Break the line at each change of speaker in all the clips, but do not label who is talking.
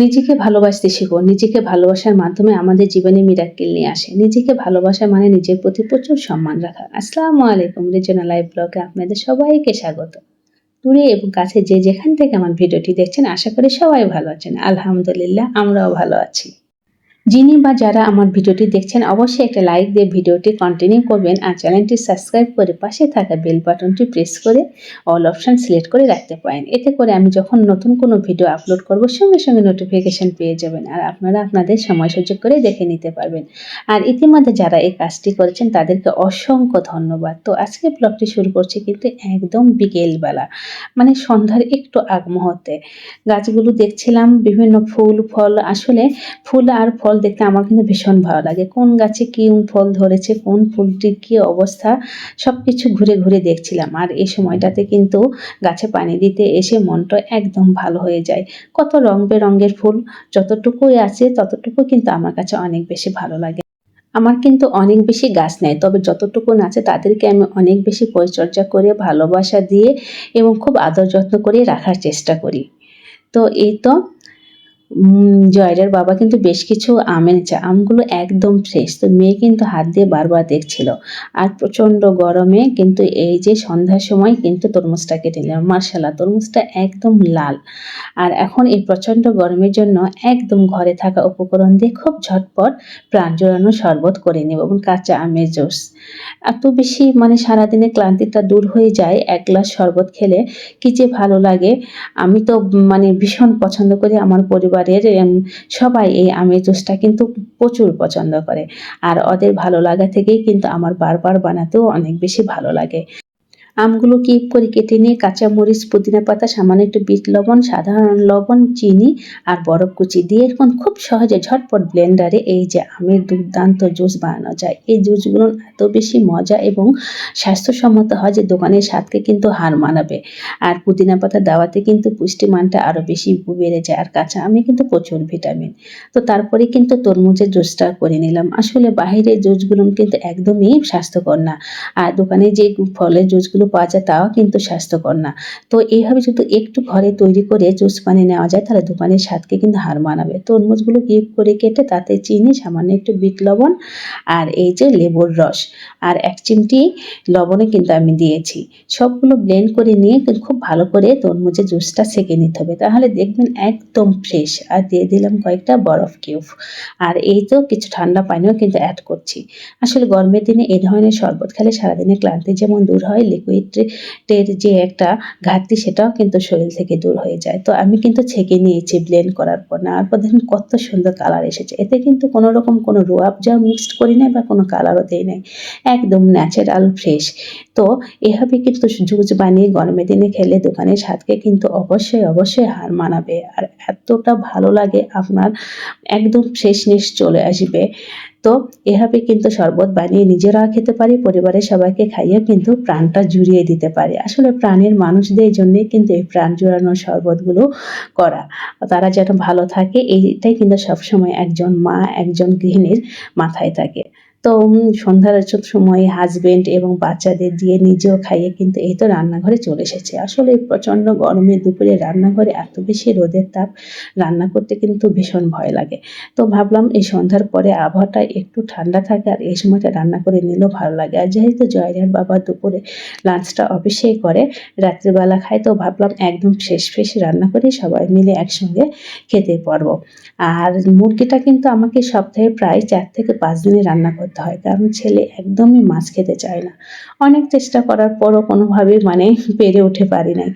নিজেকে ভালোবাসতে শিখো। নিজেকে ভালোবাসার মাধ্যমে আমাদের জীবনে মিরাক্কেল নিয়ে আসে। নিজেকে ভালোবাসা মানে নিজের প্রতি প্রচুর সম্মান রাখা। আসসালামু আলাইকুম রিজনা লাইভ ব্লগে আপনাদের সবাইকে স্বাগত। দূরে এবং কাছে যে যেখান থেকে আমার ভিডিওটি দেখছেন, আশা করি সবাই ভালো আছেন। আলহামদুলিল্লাহ, আমরাও ভালো আছি। যিনি বা যারা আমার ভিডিওটি দেখছেন, অবশ্যই একটা লাইক দিয়ে ভিডিওটি কন্টিনিউ করবেন আর চ্যানেলটি সাবস্ক্রাইব করে পাশে থাকা বেল বাটনটি প্রেস করে অল অপশান সিলেক্ট করে রাখতে পারেন। এতে করে আমি যখন নতুন কোনো ভিডিও আপলোড করব, সঙ্গে সঙ্গে নোটিফিকেশন পেয়ে যাবেন আর আপনারা আপনাদের সময় সুযোগ করে দেখে নিতে পারবেন। আর ইতিমধ্যে যারা এই কাজটি করেছেন, তাদেরকে অসংখ্য ধন্যবাদ। তো আজকে ব্লগটি শুরু করছি কিন্তু একদম বিকেলবেলা মানে সন্ধ্যার একটু আগ মুহূর্তে গাছগুলো দেখছিলাম, বিভিন্ন ফুল, ফল, আসলে ফুল আর ফল দেখতে আমার কিন্তু ভীষণ ভালো লাগে। কোন গাছে কি ফল ধরেছে, কোন ফুলটির কি অবস্থা সব কিছু ঘুরে ঘুরে দেখছিলাম। আর এই সময়টাতে কিন্তু গাছে পানি দিতে এসে মনটা একদম ভালো হয়ে যায়। কত রং বেরঙের ফুল, যতটুকুই আছে ততটুকু কিন্তু আমার কাছে অনেক বেশি ভালো লাগে। আমার কিন্তু অনেক বেশি গাছ নেই তবে যতটুকু আছে তাদেরকে আমি অনেক বেশি পরিচর্যা করে, ভালোবাসা দিয়ে এবং খুব আদর যত্ন করে রাখার চেষ্টা করি। তো এই তো জয়রার বাবা কিন্তু বেশ কিছু আম এনেছে আমগুলো একদম ফ্রেশ তো মেয়ে কিন্তু হাত দিয়ে বারবার দেখছিল। আর প্রচণ্ড গরমে কিন্তু এই যে সন্ধ্যার সময় কিন্তু তরমুজটা কেটে নিলাম। মার্শাল্লাহ তরমুজটা একদম লাল। আর এখন এই প্রচণ্ড গরমের জন্য একদম ঘরে থাকা উপকরণ দিয়ে খুব ঝটপট প্রাণ জোড়ানো শরবত করে নেব। এবং কাঁচা আমের জুস। এত বেশি মানে সারাদিনে ক্লান্তিটা দূর হয়ে যায়, এক গ্লাস শরবত খেলে কি যে ভালো লাগে। আমি তো মানে ভীষণ পছন্দ করি আমার পরিবারের সবাই এই আমের জুসটা কিন্তু প্রচুর পছন্দ করে। আর ওদের ভালো লাগা থেকেই কিন্তু আমার বারবার বানাতেও অনেক বেশি ভালো লাগে। আমগুলো কিপ করে কেটে নিয়ে কাঁচামরিচ পুদিনা পাতা, সামান্য একটু বিট লবণ, সাধারণ লবণ, চিনি আর বরফ কুচি দিয়ে এখন খুব সহজে ঝটপট ব্লেন্ডারে এই যে আমের দুর্দান্ত জুস বানানো যায়। এই জুসগুলো এত বেশি মজা এবং স্বাস্থ্যসম্মত হয় যে দোকানের স্বাদকে কিন্তু হার মানাবে। আর পুদিনা পাতা দেওয়াতে কিন্তু পুষ্টিমানটা আরও বেশি বেড়ে যায় আর কাঁচা আমে কিন্তু প্রচুর ভিটামিন। তো তারপরে কিন্তু তরমুজের জুসটা করে নিলাম। আসলে বাইরের জুসগুলো কিন্তু একদমই স্বাস্থ্যকর না। আর দোকানে যে ফলের জুসগুলো পাওয়া যায় তাও কিন্তু স্বাস্থ্যকর না। তো এইভাবে যদি একটু ঘরে তৈরি করে জুস বানিয়ে নেওয়া যায়, তাহলে দোকানের স্বাদকে কিন্তু হার মানাবে। তরমুজগুলো কিপ করে কেটে তাতে চিনি, সামান্য একটু বিট লবণ আর এই যে লেবুর রস আর এক চিমটি লবণে কিন্তু আমি দিয়েছি। সবগুলো ব্লেন্ড করে নিয়ে কিন্তু খুব ভালো করে তরমুজের জুসটা সেঁকে নিতে হবে। তাহলে দেখবেন একদম ফ্রেশ আর দিয়ে দিলাম কয়েকটা বরফ কিউব আর এই তো কিছু ঠান্ডা পানিও কিন্তু অ্যাড করছি। আসলে গরমের দিনে এই ধরনের শরবত খেলে সারাদিনের ক্লান্তি যেমন দূর হয় লিকুইডের যে একটা ঘাটতি সেটাও কিন্তু শরীর থেকে দূর হয়ে যায়। তো আমি কিন্তু ছেঁকে নিয়েছি ব্লেন্ড করার পর নেওয়ার পর দেখুন কত সুন্দর কালার এসেছে। এতে কিন্তু কোনো রকম কোনো রোয়াবজা মিক্সড করি নাই বা কোনো কালারও দেই নাই। একদম ন্যাচারাল ফ্রেশ তো এভাবে কিন্তু জুস বানিয়ে গরমের দিনে খেলে দোকানের স্বাদকে কিন্তু অবশ্যই অবশ্যই হার মানাবে। আর এতটা ভালো লাগে আপনার একদম ফ্রেশনেস চলে আসবে। তো এভাবে কিন্তু শরবত বানিয়ে নিজেরাও খেতে পারি, পরিবারের সবাইকে খাইয়ে কিন্তু প্রাণটা জুড়িয়ে দিতে পারি। আসলে প্রাণের মানুষদের জন্যে কিন্তু এই প্রাণ জুড়ানোর শরবতগুলো করা। তারা যেন ভালো থাকে, এইটাই কিন্তু সবসময় একজন মা, একজন গৃহিণীর মাথায় থাকে। তো সন্ধ্যার সময় হাজবেন্ড এবং বাচ্চাদের দিয়ে নিজেও খাইয়ে কিন্তু এই তো রান্নাঘরে চলে এসেছে। আসলে প্রচণ্ড গরমে দুপুরে রান্নাঘরে এত বেশি রোদের তাপ, রান্না করতে কিন্তু ভীষণ ভয় লাগে। তো ভাবলাম এই সন্ধ্যার পরে আবহাওয়াটা একটু ঠান্ডা থাকে আর এই সময়টা রান্না করে নিলেও ভালো লাগে। আর যেহেতু জয়রার বাবা দুপুরে লাঞ্চটা অফিসেই করে, রাত্রিবেলা খায়, তো ভাবলাম একদম শেষ ফ্রেশ রান্না করে সবাই মিলে একসঙ্গে খেতে পারব। আর মুরগিটা কিন্তু আমাকে সপ্তাহে প্রায় চার থেকে পাঁচ দিনে রান্না করতে হয়। কারণ ছেলে একদমই মাছ খেতে চায় না। অনেক চেষ্টা করার পরও কোনোভাবে মানে পেরে উঠে পারি নাই।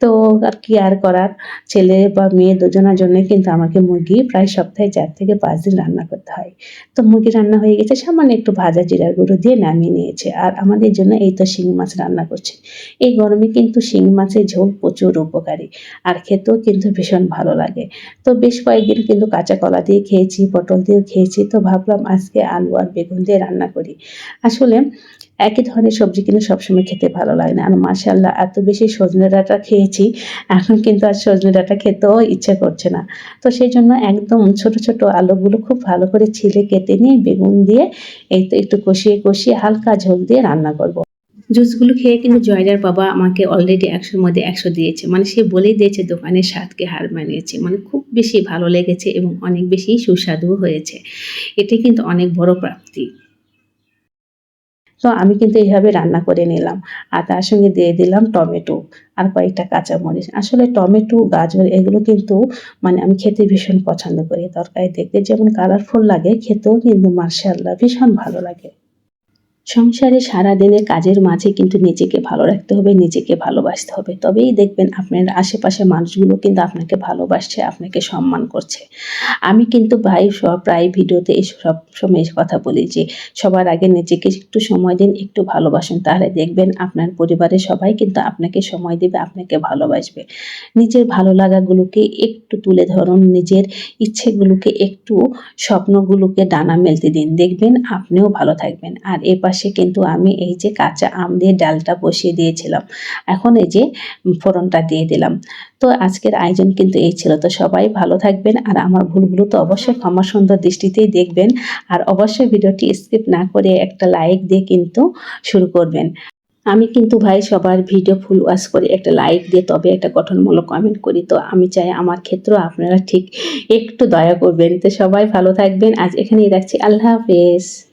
তো আর কি আর করার? ছেলে বা মেয়ে দুজনের জন্য কিন্তু আমাকে মুরগি প্রায় সপ্তাহে চার থেকে পাঁচ দিন রান্না করতে হয়। তো মুরগি রান্না হয়ে গেছে, সামান্য একটু ভাজা জিরার গুঁড়ো দিয়ে নামিয়ে নিয়েছে। আর আমাদের জন্য এই তো শিঙি মাছ রান্না করছে। এই গরমে কিন্তু শিঙি মাছের ঝোল প্রচুর উপকারী। আর খেতেও কিন্তু ভীষণ ভালো লাগে। তো বেশ কয়েকদিন কিন্তু কাঁচা কলা দিয়ে খেয়েছি, পটল দিয়েও খেয়েছি। তো ভাবলাম আজকে আলু আর বেগুন দিয়ে রান্না করি। আসলে একই ধরনের সবজি কিন্তু সবসময় খেতে ভালো লাগে না। আর মাসাল্লাহ এত বেশি সজনে ডাঁটা খেয়েছি, এখন কিন্তু আর সজনে ডাঁটা খেতেও ইচ্ছে করছে না। তো সেই জন্য একদম ছোট ছোট আলুগুলো খুব ভালো করে ছিলে কেটে নিয়ে বেগুন দিয়ে এই তো একটু কষিয়ে কষিয়ে হালকা ঝোল দিয়ে রান্না করব। জুসগুলো খেয়ে কিন্তু জয়দার বাবা আমাকে অলরেডি একশোর মধ্যে একশো দিয়েছে। মানে সে বলেই দিয়েছে দোকানের স্বাদকে হার মানিয়েছে। মানে খুব বেশি ভালো লেগেছে এবং অনেক বেশি সুস্বাদু হয়েছে। এটি কিন্তু অনেক বড় প্রাপ্তি। তো আমি কিন্তু এইভাবে রান্না করে নিলাম। আর তার সঙ্গে দিয়ে দিলাম টমেটো আর কয়েকটা কাঁচামরিচ। আসলে টমেটো, গাজর এগুলো কিন্তু মানে আমি খেতে ভীষণ পছন্দ করি। তরকারি দেখতে যেমন কালারফুল লাগে, খেতেও কিন্তু মার্শাল্লাহ ভীষণ ভালো লাগে। সংসারে সারা সারাদিনের কাজের মাঝে কিন্তু নিজেকে ভালো রাখতে হবে, নিজেকে ভালোবাসতে হবে। তবেই দেখবেন আপনার আশেপাশে মানুষগুলো কিন্তু আপনাকে ভালোবাসছে, আপনাকে সম্মান করছে। আমি কিন্তু ভাই সব প্রায় ভিডিওতে সব সময় কথা বলি যে, সবার আগে নিজেকে একটু সময় দিন, একটু ভালোবাসুন। তাহলে দেখবেন আপনার পরিবারের সবাই কিন্তু আপনাকে সময় দেবে, আপনাকে ভালোবাসবে। নিজের ভালো লাগাগুলোকে একটু তুলে ধরুন, নিজের ইচ্ছেগুলোকে একটু স্বপ্নগুলোকে ডানা মেলতে দিন। দেখবেন আপনিও ভালো থাকবেন। আর এ পাশে কিন্তু আমি এই যে কাঁচা আম দিয়ে ডালটা বসিয়ে দিয়েছিলাম। এখন এই যে ফোড়নটা দিয়ে দিলাম। তো আজকের আয়োজন কিন্তু এই ছিল। তো সবাই ভালো থাকবেন আর আমার ভুলগুলো তো অবশ্যই ক্ষমা সুন্দর দৃষ্টিতেই দেখবেন। আর অবশ্যই ভিডিওটি স্কিপ না করে একটা লাইক দিয়ে কিন্তু শুরু করবেন। আমি কিন্তু ভাই সবার ভিডিও ফুল ওয়াশ করে একটা লাইক দিয়ে তবে একটা গঠনমূলক কমেন্ট করি। তো আমি চাই আমার ক্ষেত্রেও আপনারা ঠিক একটু দয়া করবেন। তো সবাই ভালো থাকবেন। আজ এখানেই রাখছি। আল্লাহ হাফেজ।